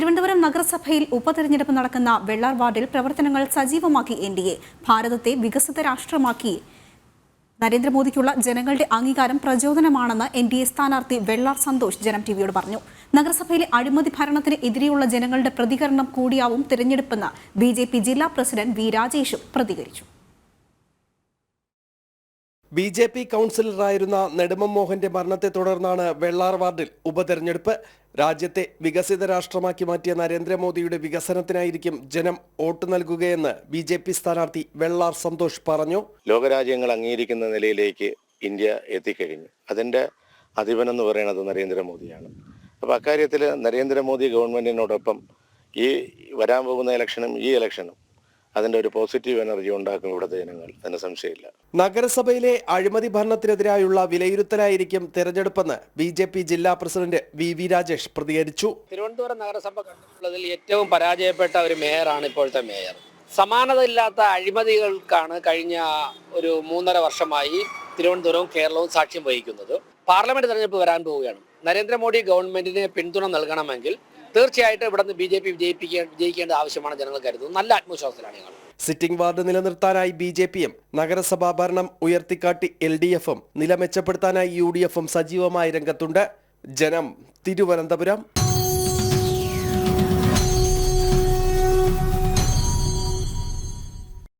തിരുവനന്തപുരം നഗരസഭയിൽ ഉപതെരഞ്ഞെടുപ്പ് നടക്കുന്ന വെള്ളാർ വാർഡിൽ പ്രവർത്തനങ്ങൾ സജീവമാക്കി എൻ ഡി എ. ഭാരതത്തെ വികസിത രാഷ്ട്രമാക്കി. നരേന്ദ്രമോദിക്കുള്ള ജനങ്ങളുടെ അംഗീകാരം പ്രചോദനമാണെന്ന് എൻ ഡി എ സ്ഥാനാർത്ഥി വെള്ളാർ സന്തോഷ് ജനം ടിവിയോട് പറഞ്ഞു. നഗരസഭയിലെ അഴിമതി ഭരണത്തിന് എതിരെയുള്ള ജനങ്ങളുടെ പ്രതികരണം കൂടിയാവും തിരഞ്ഞെടുപ്പെന്ന് ബി ജില്ലാ പ്രസിഡന്റ് വി രാജേഷും പ്രതികരിച്ചു. ബി ജെ പി കൗൺസിലറായിരുന്ന നെടുമം മോഹന്റെ മരണത്തെ തുടർന്നാണ് വെള്ളാർ വാർഡിൽ ഉപതെരഞ്ഞെടുപ്പ്. രാജ്യത്തെ വികസിത രാഷ്ട്രമാക്കി മാറ്റിയ നരേന്ദ്രമോദിയുടെ വികസനത്തിനായിരിക്കും ജനം വോട്ട് നൽകുകയെന്ന് ബി ജെ പി സ്ഥാനാർത്ഥി വെള്ളാർ സന്തോഷ് പറഞ്ഞു. ലോകരാജ്യങ്ങൾ അംഗീകരിക്കുന്ന നിലയിലേക്ക് ഇന്ത്യ എത്തിക്കഴിഞ്ഞു. അതിന്റെ അധിപനെന്ന് പറയുന്നത് നരേന്ദ്രമോദിയാണ്. അപ്പോൾ അക്കാര്യത്തിൽ നരേന്ദ്രമോദി ഗവൺമെന്റിനോടൊപ്പം ഈ വരാൻ പോകുന്ന ഇലക്ഷനും ഈ ഇലക്ഷനും അതിന്റെ ഒരു പോസിറ്റീവ് എനർജി ഉണ്ടാക്കും ഇവിടുത്തെ ജനങ്ങൾ. അതിന് സംശയമില്ല. നഗരസഭയിലെ അഴിമതി ഭരണത്തിനെതിരായുള്ള വിലയിരുത്തലായിരിക്കും തെരഞ്ഞെടുപ്പെന്ന് ബി ജെ പി ജില്ലാ പ്രസിഡന്റ് വി വി രാജേഷ് പ്രതികരിച്ചു. തിരുവനന്തപുരം നഗരസഭ കണ്ടിട്ടുള്ളതിൽ ഏറ്റവും പരാജയപ്പെട്ട ഒരു മേയറാണ് ഇപ്പോഴത്തെ മേയർ. സമാനത ഇല്ലാത്ത അഴിമതികൾക്കാണ് കഴിഞ്ഞ ഒരു മൂന്നര വർഷമായി തിരുവനന്തപുരവും കേരളവും സാക്ഷ്യം വഹിക്കുന്നത്. പാർലമെന്റ് തെരഞ്ഞെടുപ്പ് വരാൻ പോവുകയാണ്. നരേന്ദ്രമോദി ഗവൺമെന്റിന് പിന്തുണ നൽകണമെങ്കിൽ തീർച്ചയായിട്ടും ഇവിടെ നിന്ന് ബി ജെ പി വിജയിപ്പിക്കാൻ വിജയിക്കേണ്ട ആവശ്യമാണ് ജനങ്ങൾ കരുതുന്നത്. നല്ല ആത്മവിശ്വാസത്തിലാണ് ഞങ്ങൾ. സിറ്റിംഗ് വാർഡ് നിലനിർത്താനായി ബി ജെ പിയും നഗരസഭാ ഭരണം ഉയർത്തിക്കാട്ടി എൽ ഡി എഫും നില മെച്ചപ്പെടുത്താനായി യു ഡി എഫും സജീവമായി രംഗത്തുണ്ട്. ജനം തിരുവനന്തപുരം.